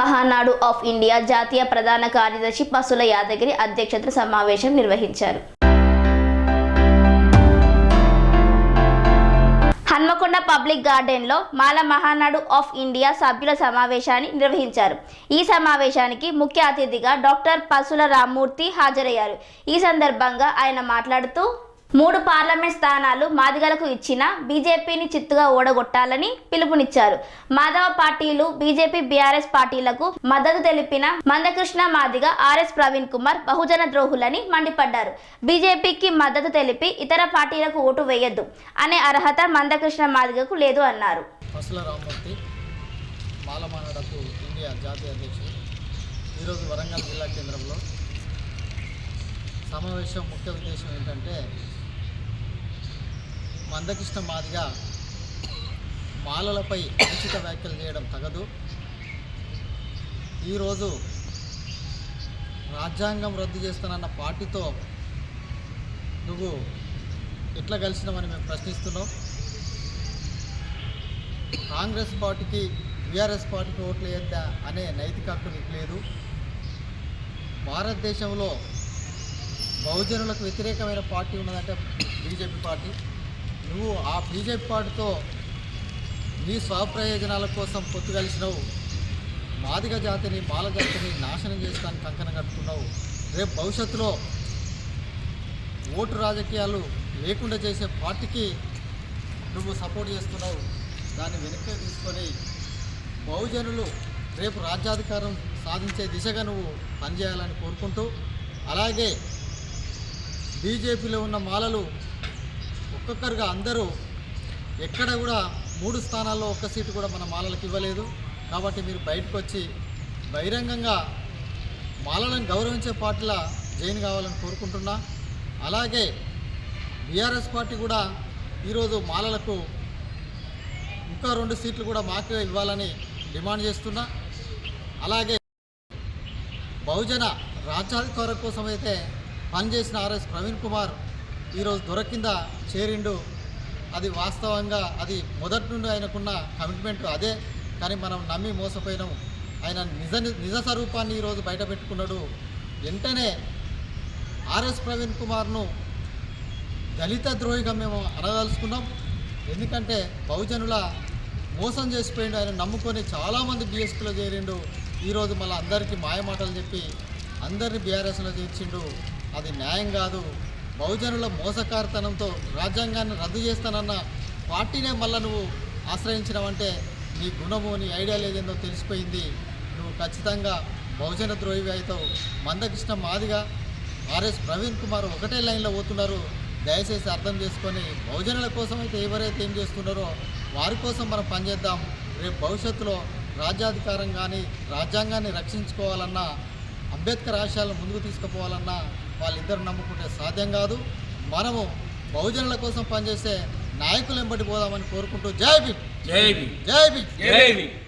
Mahanadu of India జాతీయ ప్రధాన కార్యదర్శి పసుల యాదగిరి అధ్యక్షత సమావేశం నిర్వహించారు. హన్మకొండ పబ్లిక్ గార్డెన్లో మాల మహానాడు ఆఫ్ ఇండియా సభ్యుల సమావేశాన్ని నిర్వహించారు. ఈ సమావేశానికి ముఖ్య అతిథిగా డాక్టర్ పసుల రామ్మూర్తి హాజరయ్యారు. ఈ సందర్భంగా ఆయన మాట్లాడుతూ మూడు పార్లమెంట్ స్థానాలు మాదిగలకు ఇచ్చిన బీజేపీని చిత్తుగా ఓడగొట్టాలని పిలుపునిచ్చారు. మాధవ పార్టీలు బీజేపీ బీఆర్ఎస్ పార్టీలకు మద్దతు తెలిపిన మందకృష్ణ మాదిగ ఆర్ఎస్ ప్రవీణ్ కుమార్ బహుజన ద్రోహులని మండిపడ్డారు. బీజేపీకి మద్దతు తెలిపి ఇతర పార్టీలకు ఓటు వేయొద్దు అనే అర్హత మందకృష్ణ మాదిగకు లేదు అన్నారు. ఈరోజు వరంగల్ జిల్లా కేంద్రంలో సమావేశం ముఖ్య ఉద్దేశం ఏంటంటే మందకృష్ణ మాదిగా మాలలపై అనుచిత వ్యాఖ్యలు చేయడం తగదు. ఈరోజు రాజ్యాంగం రద్దు చేస్తానన్న పార్టీతో నువ్వు ఎట్లా కలిసినామని మేము ప్రశ్నిస్తున్నాం. కాంగ్రెస్ పార్టీకి బీఆర్ఎస్ పార్టీకి ఓట్లు వేద్దా అనే నైతిక హక్కు నీకు లేదు. భారతదేశంలో బహుజనులకు వ్యతిరేకమైన పార్టీ ఉన్నదంటే బీజేపీ పార్టీ. నువ్వు ఆ బీజేపీ పార్టీతో నీ స్వప్రయోజనాల కోసం పొత్తు కలిసినావు. మాదిగ జాతిని బాల జాతిని నాశనం చేయడానికి కంకణం కట్టుకున్నావు. రేపు భవిష్యత్తులో ఓటు రాజకీయాలు లేకుండా చేసే పార్టీకి నువ్వు సపోర్ట్ చేస్తున్నావు. దాన్ని వెనక్కి తీసుకొని బహుజనులు రేపు రాజ్యాధికారం సాధించే దిశగా నువ్వు పనిచేయాలని కోరుకుంటూ అలాగే బీజేపీలో ఉన్న మాలలు ఒక్కొక్కరుగా అందరూ ఎక్కడ కూడా మూడు స్థానాల్లో ఒక్క సీటు కూడా మన మాలలకు ఇవ్వలేదు. కాబట్టి మీరు బయటకు వచ్చి బహిరంగంగా మాలలను గౌరవించే పార్టీల జైన్ కావాలని కోరుకుంటున్నా. అలాగే బీఆర్ఎస్ పార్టీ కూడా ఈరోజు మాలలకు ఇంకా రెండు సీట్లు కూడా మాకే ఇవ్వాలని డిమాండ్ చేస్తున్నా. అలాగే బహుజన రాజ్యాధికారం కోసం అయితే పనిచేసిన ఆర్ఎస్ ప్రవీణ్ కుమార్ ఈరోజు దొరకింద చేరిండు. అది వాస్తవంగా అది మొదటి నుండి ఆయనకున్న కమిట్మెంట్ అదే. కానీ మనం నమ్మి మోసపోయినాం. ఆయన నిజ నిజ స్వరూపాన్ని ఈరోజు బయట పెట్టుకున్నాడు. వెంటనే ఆర్ఎస్ ప్రవీణ్ కుమార్ను దళిత ద్రోహిగా మేము అనదలుచుకున్నాం ఎందుకంటే బహుజనుల మోసం చేసిపోయిండు. ఆయన నమ్ముకొని చాలామంది బీఎస్పీలో చేరిండు. ఈరోజు మళ్ళీ అందరికీ మాయమాటలు చెప్పి అందరినీ బీఆర్ఎస్లో చేర్చిండు. అది న్యాయం కాదు. బహుజనుల మోసకారితనంతో రాజ్యాంగాన్ని రద్దు చేస్తానన్న పార్టీనే మళ్ళీ నువ్వు ఆశ్రయించినావంటే నీ గుణము నీ ఐడియా లేదేందో తెలిసిపోయింది. నువ్వు ఖచ్చితంగా బహుజన ద్రోహివి అవుతావు మందకృష్ణ మాదిగా ఆర్ఎస్ ప్రవీణ్ కుమార్ ఒకటే లైన్లో పోతున్నారు. దయచేసి అర్థం చేసుకొని బహుజనుల కోసం అయితే ఎవరైతే ఏం చేస్తున్నారో వారి కోసం మనం పనిచేద్దాం. రేపు భవిష్యత్తులో రాజ్యాధికారం కానీ రాజ్యాంగాన్ని రక్షించుకోవాలన్నా అంబేద్కర్ ఆశయాలను ముందుకు తీసుకుపోవాలన్నా వాళ్ళిద్దరు నమ్ముకుంటే సాధ్యం కాదు. మనము బహుజనుల కోసం పనిచేసే నాయకులు ఎంబడి పోదామని కోరుకుంటూ జై భీమ్. జై భీమ్. జై భీమ్. జై భీమ్.